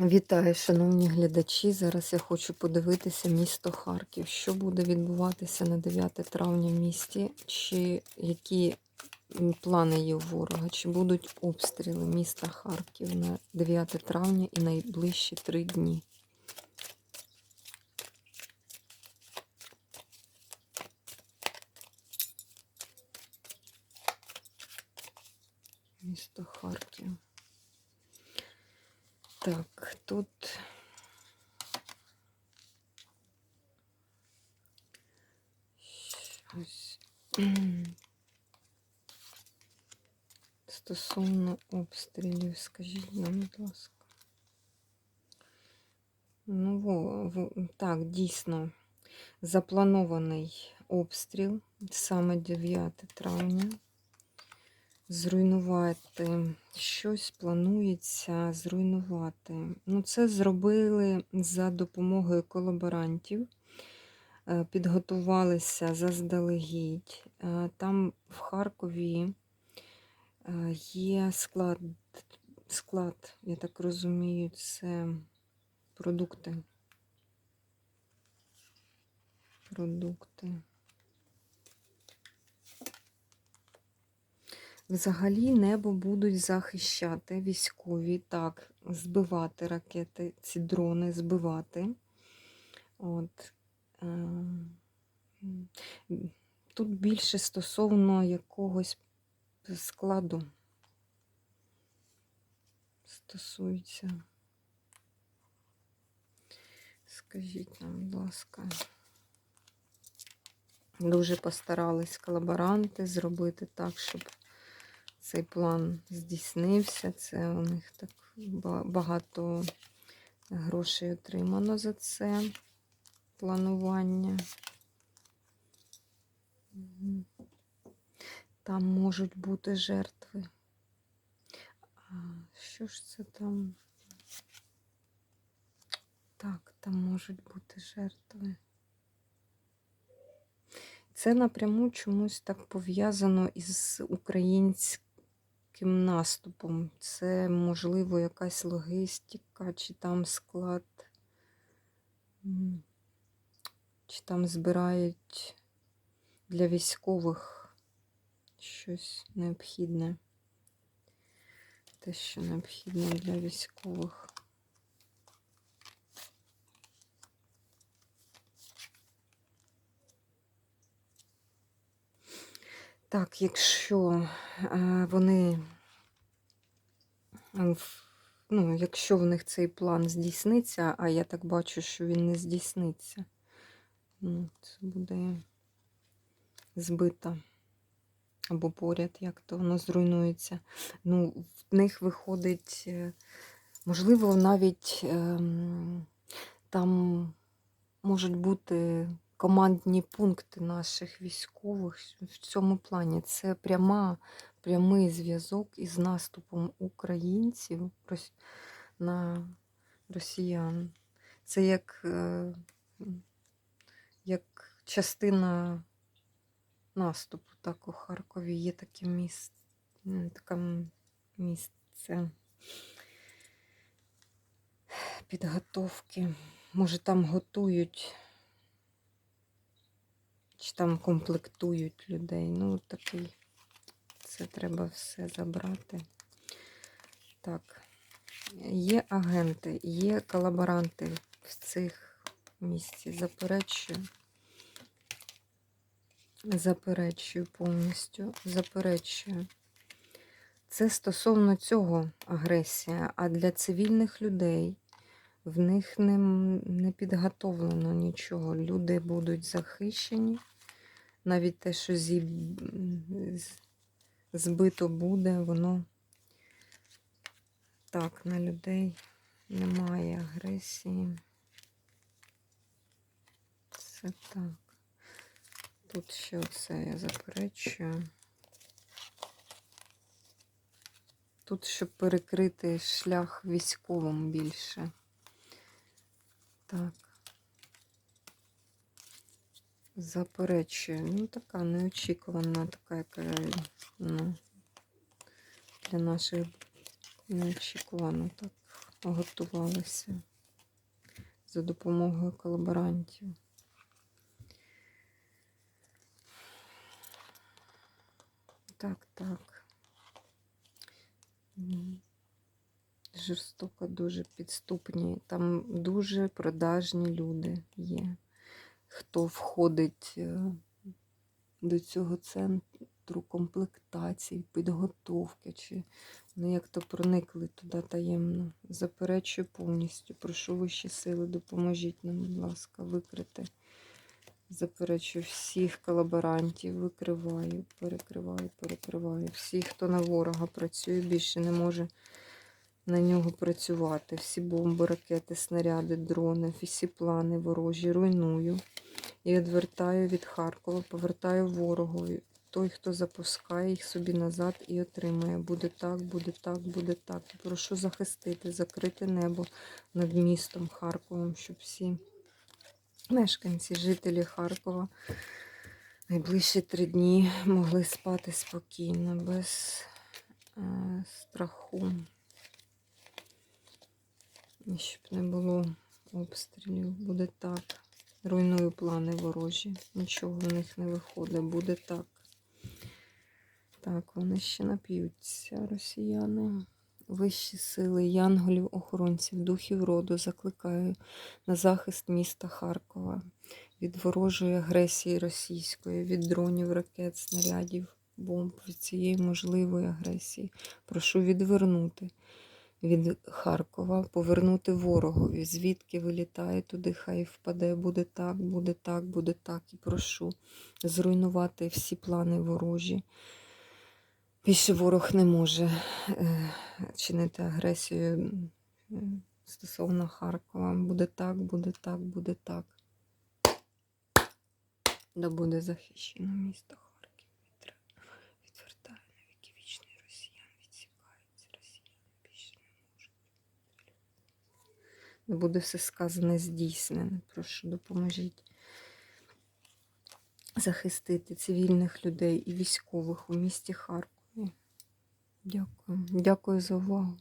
Вітаю, шановні глядачі. Зараз я хочу подивитися місто Харків. Що буде відбуватися на 9 травня в місті, чи які плани є у ворога, чи будуть обстріли міста Харків на 9 травня і найближчі три дні. Місто Харків. Так, тут щось стосовно обстрілів, скажіть нам, будь ласка. Ну, во, во, так, дійсно, запланований обстріл саме 9 травня. Зруйнувати щось планується зруйнувати. Ну, це зробили за допомогою колаборантів, е, підготувалися заздалегідь. Е, Там в Харкові е, є склад, склад, я так розумію, це продукти. Продукти. Взагалі небо будуть захищати військові, так, збивати ракети, ці дрони збивати. От. е, Тут більше стосовно якогось складу стосується. Скажіть нам, будь ласка. Дуже постарались колаборанти зробити так, щоб цей план здійснився. Це у них так багато грошей отримано за це планування. Там можуть бути жертви. А що ж це там? Так, там можуть бути жертви. Це напряму чомусь так пов'язано із українським наступом. Це, можливо, якась логістика, чи там склад, чи там збирають для військових щось необхідне. Те, що необхідне для військових. Так, якщо е, вони, е, ну, якщо в них цей план здійсниться, а я так бачу, що він не здійсниться, ну, це буде збито або поряд, як то воно зруйнується. Ну, в них виходить, е, можливо, навіть ем, там можуть бути командні пункти наших військових в цьому плані. Це пряма, прямий зв'язок із наступом українців на росіян. Це як, е, як частина наступу. Так, у Харкові є таке місце, таке місце підготовки. Може, там готують, чи там комплектують людей. Ну, такий. Це треба все забрати. Так. Є агенти, є колаборанти в цих місці. Заперечую. Заперечую повністю. Заперечую. Це стосовно цього агресія, а для цивільних людей в них не, не підготовлено нічого. Люди будуть захищені. Навіть те, що зі... збито буде, воно так, на людей немає агресії. Це так. Тут ще оце я заперечую. Тут, щоб перекрити шлях військовим більше. Так. Заперечую. Ну, така неочікувана, така, яка ну, для наших неочікувано так готувалися за допомогою колаборантів. Так, так. Жорстоко дуже підступні. Там дуже продажні люди є. Хто входить е, до цього центру комплектації, підготовки, чи вони як то проникли туди таємно. Заперечую повністю. Прошу вищі сили, допоможіть нам, будь ласка, викрити. Заперечую всіх колаборантів, викриваю, перекриваю, перекриваю. Всіх, хто на ворога працює, більше не може на нього працювати. Всі бомби, ракети, снаряди, дрони, всі плани ворожі руйную. І відвертаю від Харкова, повертаю ворогові. Той, хто запускає їх собі назад і отримає. Буде так, буде так, буде так. Прошу захистити, закрити небо над містом Харковом, щоб всі мешканці, жителі Харкова найближчі три дні могли спати спокійно, без е, страху. Щоб не було обстрілів. Буде так. Руйную плани ворожі. Нічого в них не виходить. Буде так. Так, вони ще нап'ються, росіяни. Вищі сили, янголів, охоронців, духів роду закликаю на захист міста Харкова від ворожої агресії російської, від дронів, ракет, снарядів, бомб, від цієї можливої агресії. Прошу відвернути від Харкова, повернути ворогові, звідки вилітає туди, хай впаде, буде так, буде так, буде так. І прошу зруйнувати всі плани ворожі. Більше ворог не може е, чинити агресію стосовно Харкова. Буде так, буде так, буде так. Да буде захищено місто Харків. Вітра відвертає на віки вічний росіян, відсікається росіян. Більше не можуть. Да буде все сказане здійснене. Прошу, допоможіть захистити цивільних людей і військових у місті Харкові. Дякую. Дякую за увагу.